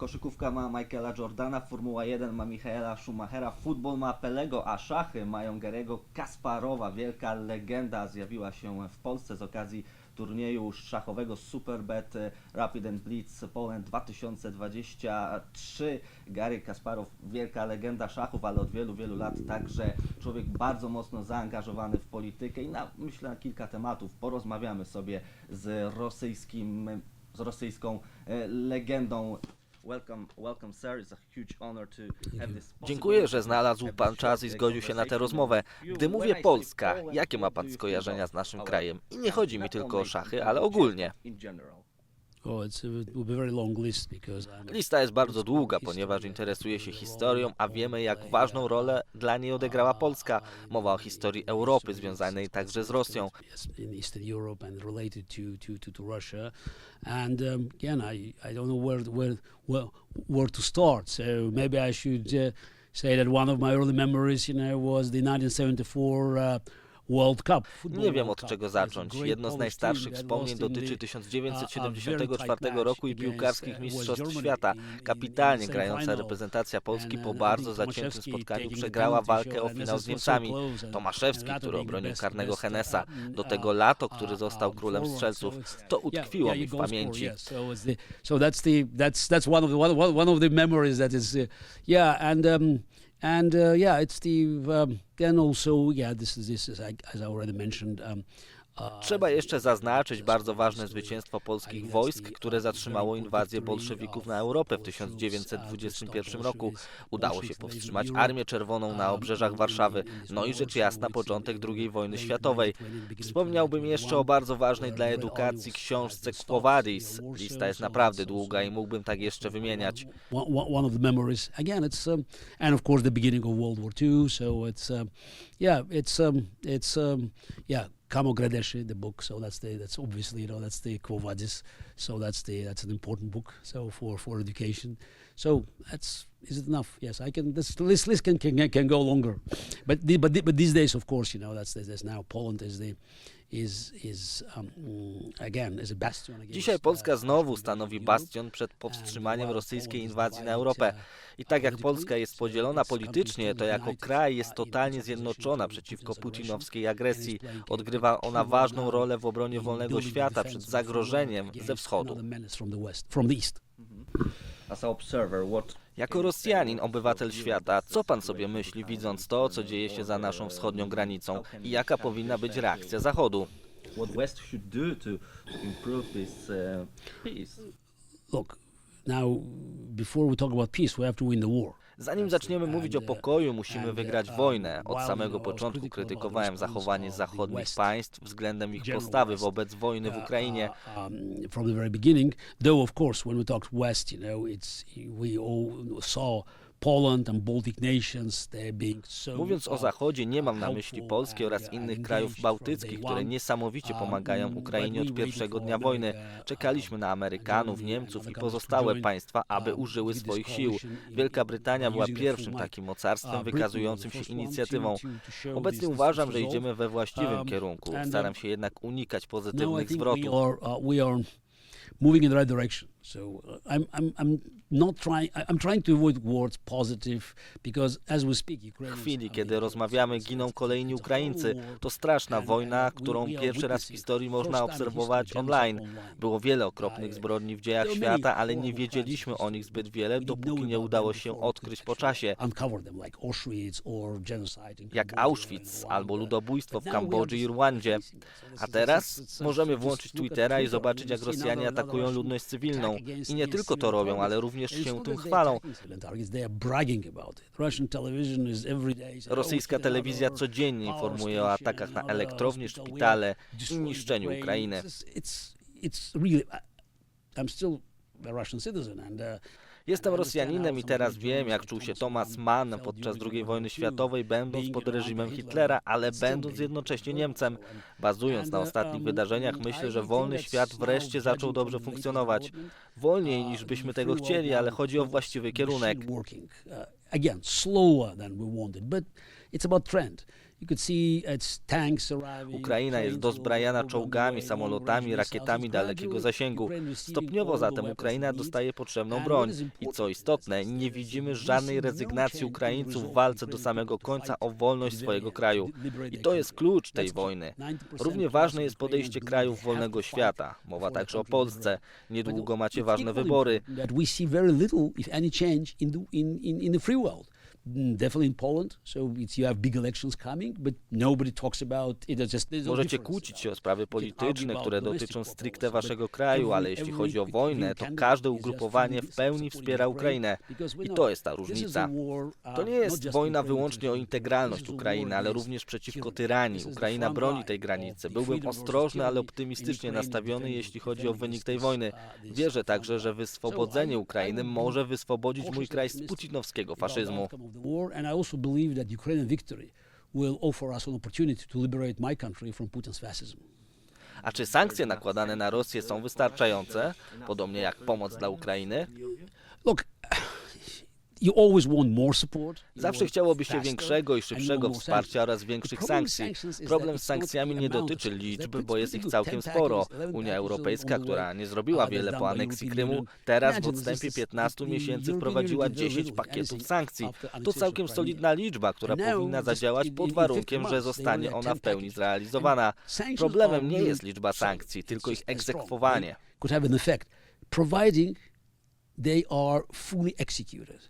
koszykówka ma Michaela Jordana, Formuła 1 ma Michaela Schumachera, futbol ma Pelego, a szachy mają Garego Kasparowa. Wielka legenda zjawiła się w Polsce z okazji turnieju szachowego Superbet Rapid and Blitz Poland 2023. Gary Kasparow, wielka legenda szachów, ale od wielu, wielu lat także człowiek bardzo mocno zaangażowany w politykę i na, myślę na kilka tematów porozmawiamy sobie z rosyjskim, z rosyjską e, legendą. Dziękuję, że znalazł Pan czas i zgodził się na tę rozmowę. Gdy mówię Polska, jakie ma Pan skojarzenia z naszym krajem? I nie chodzi mi tylko o szachy, ale ogólnie. Lista jest bardzo długa, ponieważ interesuje się historią, a wiemy, jak ważną rolę dla niej odegrała Polska. Mowa o historii Europy, związanej także z Rosją. And um, again, I, I don't know where, where, where, where to start. So maybe I should uh, say that one of my early memories, you know, was the 1974 uh, World Cup. Nie wiem od czego zacząć. Jedno z najstarszych wspomnień dotyczy the, 1974 roku i piłkarskich uh, mistrzostw świata. Kapitalnie grająca reprezentacja Polski po bardzo zaciętym spotkaniu przegrała walkę o finał z Niemcami. Tomaszewski, który obronił karnego Henesa, do tego Lato, który został królem strzelców. To utkwiło mi w pamięci. So that's the that's that's one of the one, of the memories that is uh, yeah and um and uh, yeah it's the um, then also yeah this is this is I- as I already mentioned um Trzeba jeszcze zaznaczyć bardzo ważne zwycięstwo polskich wojsk, które zatrzymało inwazję bolszewików na Europę w 1921 roku. Udało się powstrzymać Armię Czerwoną na obrzeżach Warszawy, no i rzecz jasna początek II wojny światowej. Wspomniałbym jeszcze o bardzo ważnej dla edukacji książce Quo. Lista jest naprawdę długa i mógłbym tak jeszcze wymieniać. one, of the memories. Um, II. It's um, yeah, it's um, it's um, yeah, Kamo Gradeshi, the book. So that's the that's obviously you know that's the Quo Vadis. So that's the that's an important book. So for for education. So that's is it enough? Yes, I can. This list list can can, can go longer, but the, but the, but these days, of course, you know that's there's now Poland is the um, Dzisiaj Polska uh, znowu Russian stanowi bastion przed powstrzymaniem rosyjskiej inwazji na Europę. uh, I tak jak Polska jest podzielona politycznie, to jako kraj jest totalnie zjednoczona przeciwko putinowskiej agresji. Odgrywa ona ważną rolę w obronie wolnego świata przed zagrożeniem ze wschodu. Jako Rosjanin, obywatel świata, co pan sobie myśli, widząc to, co dzieje się za naszą wschodnią granicą i jaka powinna być reakcja Zachodu? uh? Look, now before we talk about peace, we have to win the war. Zanim zaczniemy mówić o pokoju, musimy wygrać wojnę. Od samego początku krytykowałem zachowanie zachodnich państw względem ich postawy wobec wojny w Ukrainie. Uh, um, from the very beginning. Though, of course, when we talked West, you know, it's we all saw Mówiąc o uh, Zachodzie, nie mam na myśli Polski and, oraz uh, innych krajów bałtyckich, które niesamowicie Um, pomagają Ukrainie od pierwszego dnia wojny. uh, Czekaliśmy na Amerykanów, Niemców i pozostałe państwa, aby um, użyły swoich sił. Wielka Brytania była pierwszym takim Uh, mocarstwem wykazującym się inicjatywą. Obecnie uważam, że idziemy we właściwym Um, kierunku. Staram się jednak unikać pozytywnych zwrotów. uh, moving in the right direction. So uh, I'm I'm I'm not trying. I'm trying to avoid words positive because as we speak, W chwili, kiedy rozmawiamy, giną kolejni Ukraińcy. To straszna wojna, którą pierwszy raz w historii można obserwować online. Było wiele okropnych zbrodni w dziejach świata, ale nie wiedzieliśmy o nich zbyt wiele, dopóki nie udało się odkryć po czasie. Jak Auschwitz albo ludobójstwo w Kambodży i Rwandzie. A teraz możemy włączyć Twittera i zobaczyć, jak Rosjanie atakują ludność cywilną. I nie tylko to robią, ale również się tym chwalą. attacking civilian targets, they are bragging about it. Russian television is every day saying, "Oh, Rosyjska telewizja codziennie informuje o atakach na elektrownie, szpitale i niszczeniu Ukraine." Ukrainy. Jestem Rosjaninem i teraz wiem, jak czuł się Thomas Mann podczas II wojny światowej, będąc pod reżimem Hitlera, ale będąc jednocześnie Niemcem. Bazując na ostatnich wydarzeniach, myślę, że wolny świat wreszcie zaczął dobrze funkcjonować. Wolniej niż byśmy tego chcieli, ale chodzi o właściwy kierunek. Uh, again, slower than we wanted, but it's about trend. Ukraina jest dozbrajana czołgami, samolotami, rakietami dalekiego zasięgu. Stopniowo zatem Ukraina dostaje potrzebną broń. I co is istotne, nie widzimy żadnej no rezygnacji in Ukraińców w walce do samego końca o wolność swojego kraju. I to jest klucz tej wojny. 90% Równie ważne jest podejście krajów wolnego świata. Mowa także o. Polsce. Niedługo macie ważne wybory. Mm, Definitely in Poland. So it's, you have big elections coming, but nobody talks about it. Just no Możecie kłócić about się o sprawy polityczne, które dotyczą stricte waszego kraju, ale jeśli chodzi o wojnę, to każde ugrupowanie w pełni wspiera Ukrainę. I to jest ta różnica. uh, To nie jest wojna wyłącznie o integralność Ukrainy, ale również przeciwko tyranii. Ukraina broni tej granicy. Byłbym ostrożny, ale optymistycznie nastawiony, jeśli chodzi o wynik tej wojny. uh, Wierzę także, że wyswobodzenie Ukrainy może wyswobodzić mój kraj z putinowskiego faszyzmu. The war, and I also believe that Ukrainian victory will offer us an opportunity to liberate my country from Putin's fascism. A czy sankcje nakładane na Rosję są wystarczające, podobnie jak pomoc dla Ukrainy? Look, Zawsze chciałoby się większego i szybszego wsparcia oraz większych sankcji. Problem z sankcjami nie dotyczy liczby, bo jest ich całkiem 10 sporo. packages, 11 Unia Europejska, która nie zrobiła wiele po aneksji Krymu, teraz w odstępie this is- 15 the miesięcy wprowadziła Union did very 10 little, pakietów sankcji. To całkiem solidna liczba, która powinna zadziałać pod in 50 warunkiem, że zostanie ona w pełni 10 zrealizowana. Problemem nie jest liczba sankcji, tylko ich egzekwowanie. Providing they are fully executed.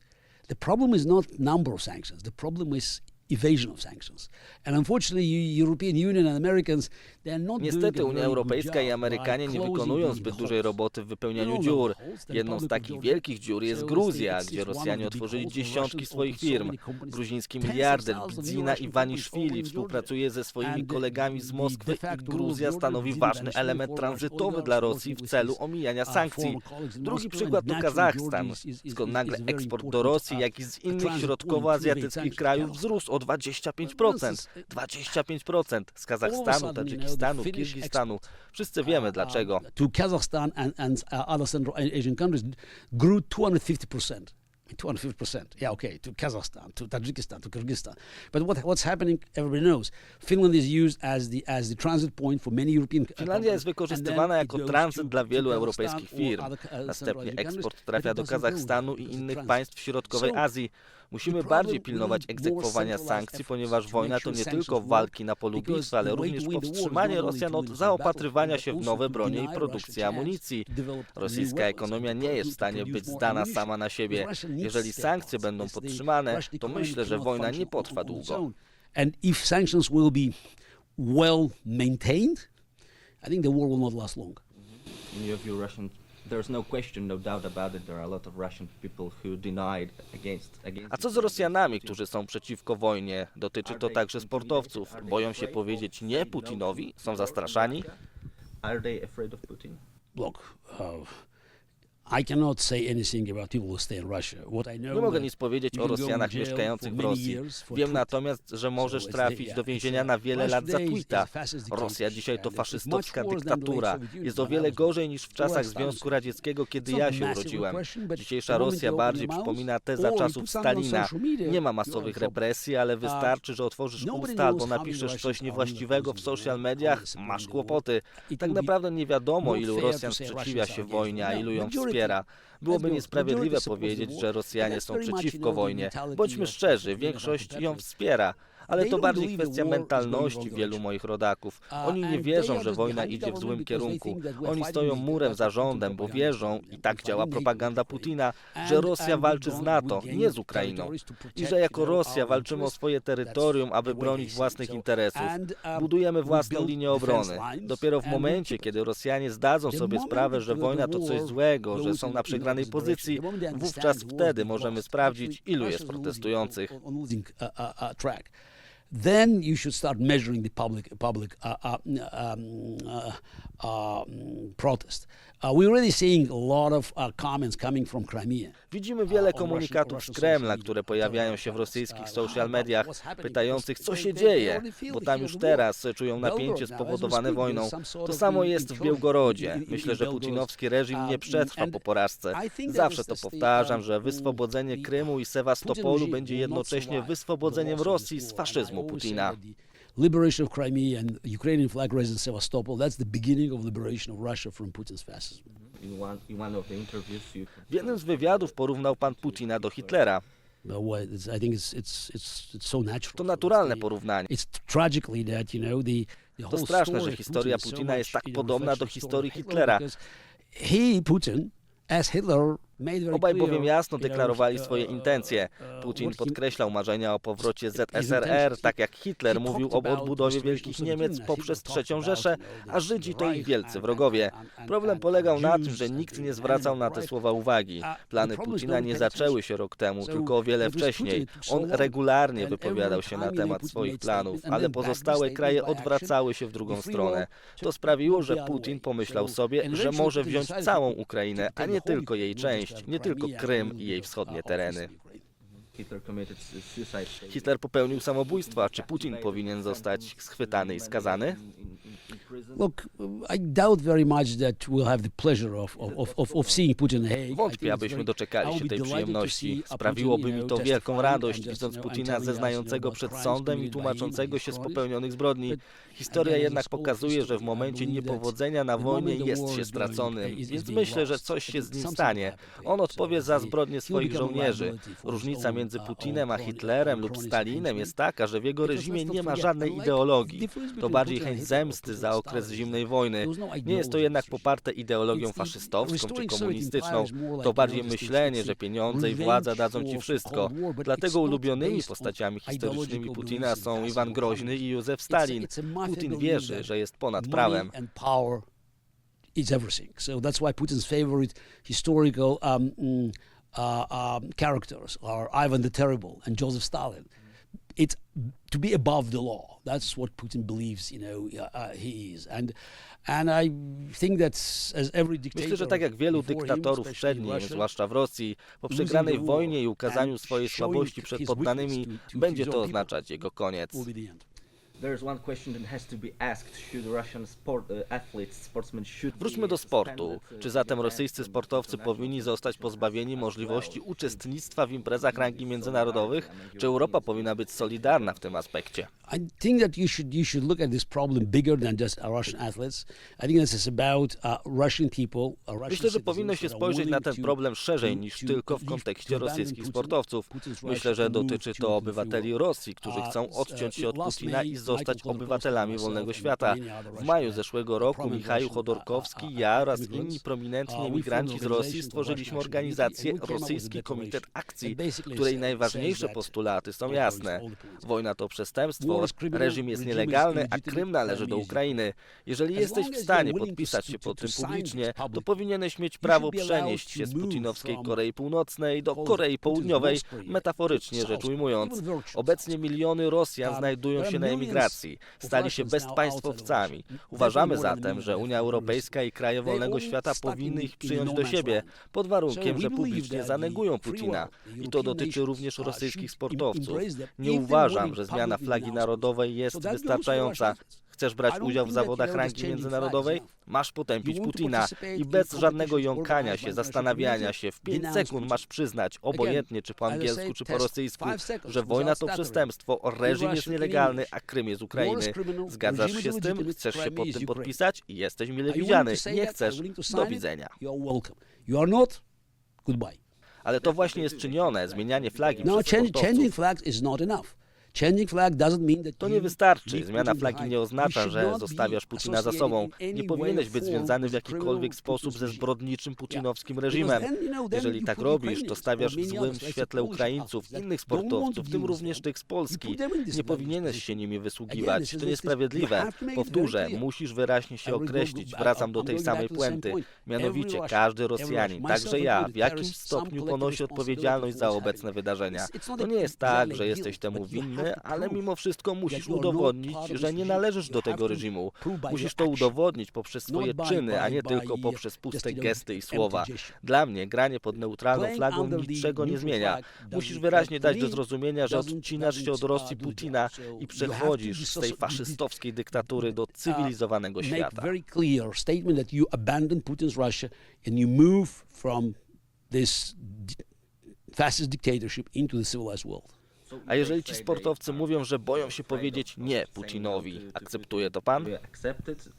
The problem is not number of sanctions. The problem is evasion of sanctions. And unfortunately, European Union and Americans, they are not Niestety Unia Europejska i Amerykanie nie wykonują zbyt dużej roboty w wypełnianiu dziur. Jedną z takich wielkich dziur jest Gruzja, gdzie Rosjanie otworzyli dziesiątki swoich firm. Gruziński miliarder Russian Iwaniszwili współpracuje ze swoimi the- kolegami z Moskwy i Gruzja stanowi ważny element tranzytowy dla Rosji w celu his, omijania uh, sankcji. Drugi przykład to Kazachstan, skąd nagle eksport do Rosji, uh, jak i z innych środkowoazjatyckich krajów wzrósł o 25%. 25% z Kazachstanu, Tadżykistanu, Kirgistanu. Wszyscy wiemy dlaczego. to Kazakhstan and, and uh, other Central Asian countries grew 250%. 250%. Yeah, okay, to Kazakhstan, to Tajikistan, to Kyrgyzstan. But what, what's happening, everybody knows. Finland is used as the, as the transit point for many European Finlandia jest wykorzystywana jako tranzyt dla wielu europejskich firm. uh, Następnie eksport trafia do Kazachstanu i innych państw środkowej Azji. Musimy bardziej pilnować egzekwowania sankcji, ponieważ wojna to nie tylko walki na polu bitwy, ale również powstrzymanie Rosjan od zaopatrywania się w nowe bronie i produkcję amunicji. Rosyjska ekonomia nie jest w stanie być zdana sama na siebie. Jeżeli sankcje będą podtrzymane, to myślę, że wojna nie potrwa długo. And if sanctions will be well maintained, I think the war will not last long. In your view, Russian, there's no question, no doubt about it. There are a lot of Russian people who denied against against. A co z Rosjanami, którzy są przeciwko wojnie? Dotyczy to także sportowców. Boją się powiedzieć nie Putinowi? Są zastraszani? Are they afraid of Putin? Look, uh, Nie mogę nic powiedzieć o Rosjanach mieszkających w Rosji. Wiem natomiast, że możesz trafić do więzienia na wiele lat za tweeta. Rosja dzisiaj to faszystowska dyktatura. Jest o wiele gorzej niż w czasach. Związku Radzieckiego, kiedy ja się urodziłem. Dzisiejsza Rosja bardziej przypomina te za czasów Stalina. Nie ma masowych represji, ale wystarczy, że otworzysz usta albo napiszesz coś niewłaściwego w social mediach, masz kłopoty. Tak naprawdę nie wiadomo, ilu Rosjan sprzeciwia się wojnie, a ilu ją No, Byłoby niesprawiedliwe powiedzieć, że Rosjanie są przeciwko wojnie. Bądźmy szczerzy, większość ją wspiera. Ale to bardziej kwestia mentalności wielu moich rodaków. Oni nie wierzą, że wojna idzie w złym kierunku. Oni stoją murem za rządem, bo wierzą, i tak działa propaganda. Putina, że Rosja walczy z NATO, nie z Ukrainą. I że jako know, Rosja walczymy o swoje terytorium, aby bronić własnych interesów. um, Budujemy własną linię obrony. Dopiero w momencie, kiedy Rosjanie zdadzą sobie sprawę, że wojna to coś złego, że są na przegranej pozycji, direction, then you should start measuring the public public uh, uh um, uh, uh, protest. Widzimy wiele komunikatów z Kremla, które pojawiają się w rosyjskich social mediach, pytających, co się dzieje, bo tam już teraz e, czują napięcie spowodowane wojną. To samo jest w Białgorodzie. Myślę, że putinowski reżim nie przetrwa po porażce. Zawsze to powtarzam, że wyswobodzenie Krymu i Sewastopolu będzie jednocześnie wyswobodzeniem Rosji z faszyzmu Putina. liberation of Crimea and Ukrainian flag raised in Sevastopol, that's the beginning of liberation of Russia from Putin's fascism. Mm-hmm. In one, in one of the interviews you... W jednym z wywiadów porównał pan Putina do Hitlera. To naturalne porównanie. To straszne, że historia Putina jest tak podobna do historii Hitlera. He, Putin, as Hitler Obaj bowiem jasno deklarowali swoje intencje. Putin podkreślał marzenia o powrocie ZSRR, tak jak Hitler mówił o odbudowie Wielkich Niemiec poprzez III Rzeszę, a Żydzi to ich wielcy wrogowie. Problem polegał na tym, że nikt nie zwracał na te słowa uwagi. Plany Putina nie zaczęły się rok temu, tylko o wiele wcześniej. On regularnie wypowiadał się na temat swoich planów, ale pozostałe kraje odwracały się w drugą stronę. To sprawiło, że Putin pomyślał sobie, że może wziąć całą Ukrainę, a nie tylko jej część nie tylko Krym i jej wschodnie tereny. Hitler popełnił samobójstwa. Czy Putin powinien zostać schwytany i skazany? Wątpię, abyśmy doczekali się tej przyjemności. Sprawiłoby mi to wielką radość, widząc Putina zeznającego przed sądem i tłumaczącego się z popełnionych zbrodni. Historia jednak pokazuje, że w momencie niepowodzenia na wojnie jest się straconym, więc myślę, że coś się z nim stanie. On odpowie za zbrodnie swoich żołnierzy. Różnica między między Putinem a Hitlerem lub Stalinem jest taka, że w jego reżimie nie ma żadnej ideologii. To bardziej chęć zemsty za okres zimnej wojny. Nie jest to jednak poparte ideologią faszystowską czy komunistyczną. To bardziej myślenie, że pieniądze i władza dadzą ci wszystko. Dlatego ulubionymi postaciami historycznymi Putina są Iwan Groźny i Józef Stalin. Putin wierzy, że jest ponad prawem. It's everything. So that's why Putin's favorite historical um, Uh, um, characters are Ivan the Terrible and Joseph Stalin. It's to be above the law. That's what Putin believes, you know, uh, uh, he is. And Myślę, że tak jak wielu dyktatorów przed nim, zwłaszcza w Rosji, po przegranej wojnie i ukazaniu swojej słabości przed poddanymi, będzie to oznaczać jego koniec. Wróćmy do sportu. Czy zatem rosyjscy sportowcy powinni zostać pozbawieni możliwości uczestnictwa w imprezach rangi międzynarodowych? Czy Europa powinna być solidarna w tym aspekcie? Myślę, że powinno się spojrzeć na ten problem szerzej niż tylko w kontekście rosyjskich sportowców. Myślę, że dotyczy to obywateli Rosji, którzy chcą odciąć się od Putina i zostać obywatelami wolnego świata. W maju zeszłego roku Michał Chodorkowski, ja oraz inni prominentni emigranci z Rosji stworzyliśmy organizację Rosyjski Komitet Akcji, której najważniejsze postulaty są jasne. Wojna to przestępstwo, reżim jest nielegalny, a Krym należy do Ukrainy. Jeżeli jesteś w stanie podpisać się pod tym publicznie, to powinieneś mieć prawo przenieść się z putinowskiej Korei Północnej do Korei Południowej, metaforycznie rzecz ujmując. Obecnie miliony Rosjan znajdują się na emigracji demokracji, stali się bezpaństwowcami. Uważamy zatem, że Unia Europejska i kraje wolnego świata powinny ich przyjąć do siebie, pod warunkiem, że publicznie zanegują Putina. I to dotyczy również rosyjskich sportowców. Nie uważam, że zmiana flagi narodowej jest wystarczająca. Chcesz brać udział w zawodach rangi międzynarodowej? Masz potępić Putina i bez żadnego jąkania się, zastanawiania się, w 5 sekund masz przyznać, obojętnie czy po angielsku, czy po rosyjsku, że wojna to przestępstwo, reżim jest nielegalny, a Krym jest Ukrainy. Zgadzasz się z tym? Chcesz się pod tym podpisać? Jesteś mile widziany. Nie chcesz? Do widzenia. Ale to właśnie jest czynione, zmienianie flagi przez No, changing flags is not enough. To nie wystarczy. Zmiana flagi nie oznacza, że zostawiasz Putina za sobą. Nie powinieneś być związany w jakikolwiek sposób ze zbrodniczym putinowskim reżimem. Jeżeli tak robisz, to stawiasz w złym świetle Ukraińców, innych sportowców, w tym również tych z Polski. Nie powinieneś się nimi wysługiwać. To niesprawiedliwe. Powtórzę, musisz wyraźnie się określić. Wracam do tej samej puenty. Mianowicie każdy Rosjanin, także ja, w jakimś stopniu ponosi odpowiedzialność za obecne wydarzenia. To nie jest tak, że jesteś temu winny winny, ale mimo wszystko musisz udowodnić, że nie należysz do tego reżimu. Musisz to udowodnić poprzez swoje czyny, a nie tylko uh, poprzez puste gesty i słowa. Dla mnie granie pod neutralną flagą niczego nie zmienia. Musisz wyraźnie dać do zrozumienia, że odcinasz się od Rosji uh, Putina i przechodzisz z tej faszystowskiej dyktatury do cywilizowanego make świata. fascist dictatorship into the civilized world. A jeżeli ci sportowcy mówią, że boją się powiedzieć nie Putinowi, akceptuje to pan?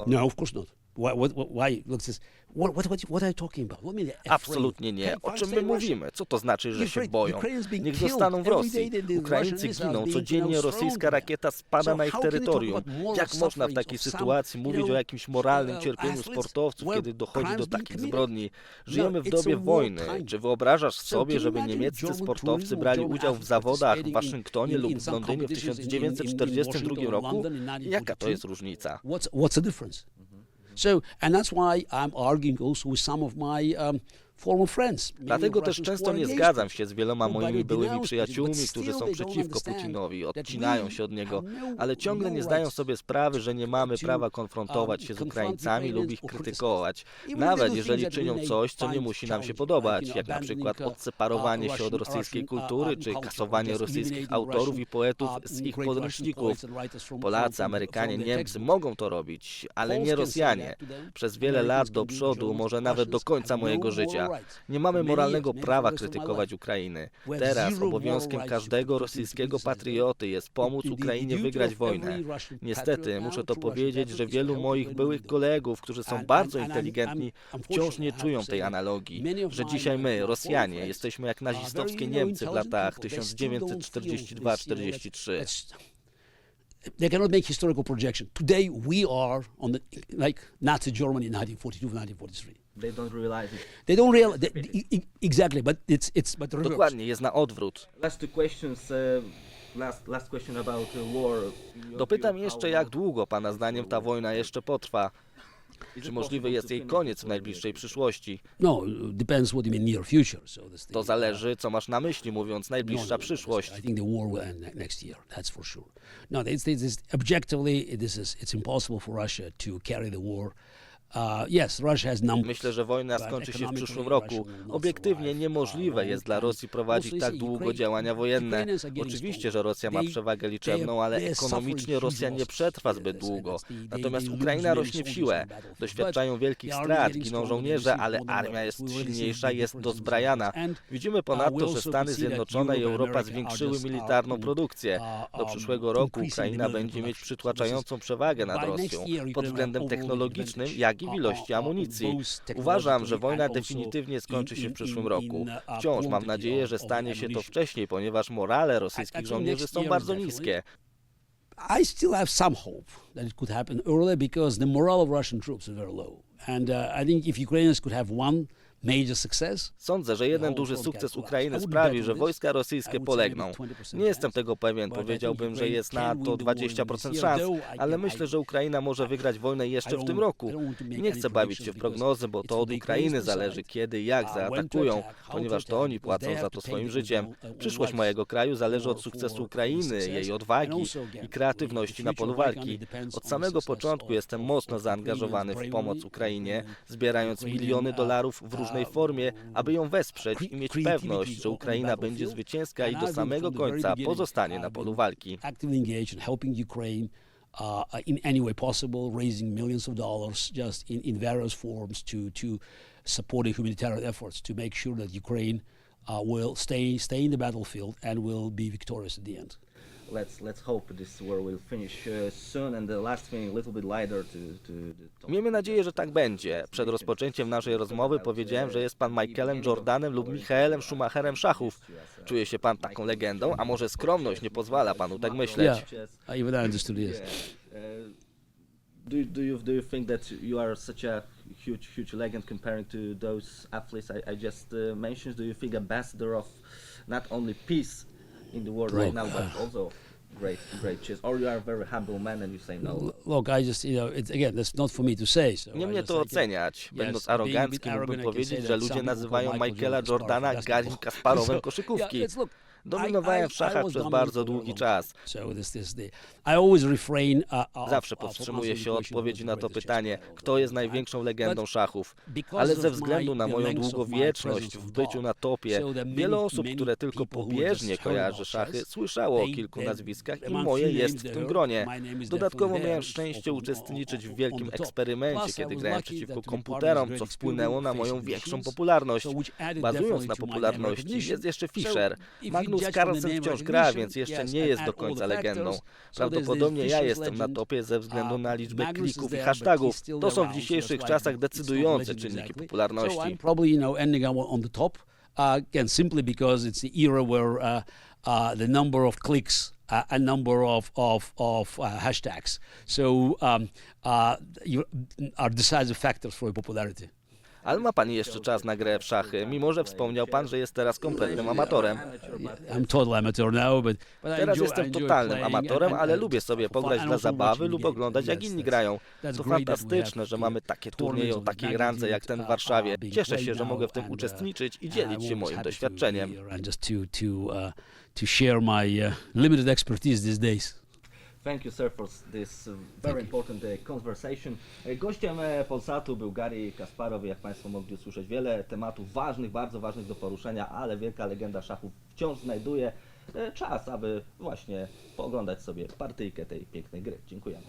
No, of course not. Why? What, what, why? Look, this, what, what, what, what are you talking about? What mean? Absolutnie nie. O czym my mówimy? Co to znaczy, że się boją? Niech zostaną w Rosji. Ukraińcy giną, codziennie rosyjska rakieta spada na ich terytorium. Jak można w takiej sytuacji mówić o jakimś moralnym uh, cierpieniu sportowców, kiedy dochodzi do takich zbrodni? No, Żyjemy w dobie wojny. Czy wyobrażasz So sobie, żeby niemieccy sportowcy brali udział w zawodach w Waszyngtonie lub w Londynie w competitions in- in- in 1942 Washington or roku? Jaka to 1942? jest różnica? What's what's the difference? So, and that's why I'm arguing also with some of my um, Dlatego też często nie zgadzam się z wieloma moimi byłymi przyjaciółmi, którzy są przeciwko Putinowi, odcinają się od niego, no- ale ciągle no nie zdają sobie sprawy, że nie mamy prawa konfrontować um, się z Ukraińcami lub ich krytykować, nawet jeżeli czynią coś, co nie musi nam się podobać, jak na przykład odseparowanie się od rosyjskiej uh, kultury, czy kasowanie rosyjskich autorów i poetów uh, z ich podręczników. Polacy, Amerykanie, Niemcy mogą to robić, ale nie Rosjanie. Przez wiele lat do przodu, może nawet do końca mojego życia. Nie mamy moralnego prawa krytykować. Ukrainy. Teraz obowiązkiem każdego rosyjskiego patrioty jest pomóc Ukrainie wygrać wojnę. Niestety, muszę to powiedzieć, że wielu moich byłych kolegów, którzy są bardzo inteligentni, wciąż nie czują tej analogii, że dzisiaj my- Rosjanie, jesteśmy jak nazistowskie Niemcy w latach people. They still don't feel this, you know, let's- 1942-43. let's- They cannot make historical projection. Today we are on the like Nazi Germany in 1942, 1943. They don't realize it. They don't realize e- exactly, but it's it's but the reverse. Dokładnie, jest na odwrót. Last two questions. Uh, last last question about uh, war. In your Dopytam view, jeszcze, how jak long długo Pana zdaniem ta wojna jeszcze potrwa? is Czy it możliwy possible jest to jej finish koniec w najbliższej przyszłości? No, depends what you mean near future. So this thing, To zależy, co masz na myśli, mówiąc No, najbliższa no, przyszłość. I think the war will end ne- next year. That's for sure. No, it's, it's, it's objectively, this is it's impossible for Russia to carry the war. Myślę, że wojna skończy się w przyszłym roku. Obiektywnie niemożliwe jest dla long Rosji prowadzić tak długo działania wojenne. Oczywiście, że Rosja ma przewagę liczebną, ale ekonomicznie Rosja nie przetrwa zbyt długo. Natomiast Ukraina rośnie w siłę. Doświadczają wielkich strat, giną żołnierze, ale armia jest silniejsza, jest dozbrajana. Widzimy uh, ponadto, że Stany Zjednoczone i Europa zwiększyły uh, militarną produkcję. uh, Do um, przyszłego roku Ukraina będzie mieć przytłaczającą przewagę nad Rosją pod względem technologicznym, jak i w advantage, ilości amunicji. Uważam, że wojna definitywnie skończy się w przyszłym roku. Wciąż mam nadzieję, że stanie się to wcześniej, ponieważ morale rosyjskich żołnierzy są bardzo niskie. I still have some hope that it could happen earlier because the morale of Russian troops is very low. And uh, I think if Ukrainians could have one Sądzę, że jeden whole duży sukces Ukrainy sprawi, że wojska rosyjskie polegną. 20% Nie jestem tego pewien, powiedziałbym, że jest na to the war in 20% this szans, ale myślę, że Ukraina może wygrać wojnę jeszcze w tym roku. Nie chcę bawić się w prognozy, bo to od Ukrainy zależy, kiedy i jak zaatakują, ponieważ to oni płacą za to swoim życiem. Przyszłość mojego kraju zależy od sukcesu Ukrainy, jej odwagi i kreatywności na polu walki. Od samego początku jestem mocno zaangażowany w pomoc Ukrainie, zbierając miliony dolarów w różnej formie, aby ją wesprzeć i mieć pewność, że Ukraina będzie zwycięska i do samego końca pozostanie na polu walki. uh, in any way possible, raising millions of dollars just in, in various forms to, to support the humanitarian efforts to make sure that Ukraine uh, will stay, stay in the battlefield and will be victorious at the end. Let's let's hope this war will finish uh, soon. And the last thing, a little bit lighter to to. Miejmy nadzieję, że tak będzie. Przed rozpoczęciem naszej rozmowy powiedziałem, że jest pan Michaelem Jordanem lub Michaelem Schumacherem szachów. Czuje się pan taką legendą, a może skromność nie pozwala panu tak myśleć? Yeah, I even I understood this. Do you- do you do you think that you are such a huge huge legend comparing to those athletes I, I just uh, mentioned? Do you think ambassador of not only peace in the world right Look, now, but also great great chess? Or you are a very humble man and you say no? Look, I just, you know, it's, again, that's not for me to say. So Nie mnie to oceniać. Będąc arogancki mógłbym powiedzieć, że ludzie nazywają Michaela Jordan Jordana Garim Kasparowem So, koszykówki. Dominowałem w szachach przez bardzo długi czas. Refrain, uh, of- Zawsze powstrzymuję się od odpowiedzi na to pytanie, kto jest największą legendą szachów. Ale ze względu na moją długowieczność w byciu na topie, wiele osób, które tylko pobieżnie kojarzy szachy, słyszało o kilku nazwiskach i moje jest w tym gronie. Dodatkowo miałem szczęście uczestniczyć w wielkim eksperymencie, kiedy grałem przeciwko komputerom, co wpłynęło na moją większą popularność. Bazując na popularności jest jeszcze Fischer. you Magnus Carlsen wciąż gra, więc jeszcze nie jest do końca legendą. Prawdopodobnie ja jestem na topie ze względu na liczbę klików i hashtagów. To są w dzisiejszych czasach decydujące czynniki popularności. Uh, again simply because it's the era where uh, uh, the number of clicks uh, a number of of of uh, hashtags so um, uh, you, are decisive factors for popularity. Ale ma pan jeszcze czas na grę w szachy, mimo że wspomniał pan, że jest teraz kompletnym amatorem. I'm total amateur now, but, but I Teraz jestem totalnym amatorem, ale lubię sobie pograć dla zabawy lub oglądać jak inni grają. To fantastyczne, że mamy takie turnieje o takiej randze jak ten w Warszawie. uh, being Cieszę się, że mogę w tym uh, uczestniczyć i dzielić się moim doświadczeniem. Thank you, sir, for this uh, very important uh, conversation. E, Gościem e, Polsatu był Gary Kasparow. Jak Państwo mogli usłyszeć, wiele tematów ważnych, bardzo ważnych do poruszenia, ale wielka legenda szachów wciąż znajduje e, czas, aby właśnie pooglądać sobie partyjkę tej pięknej gry. Dziękujemy.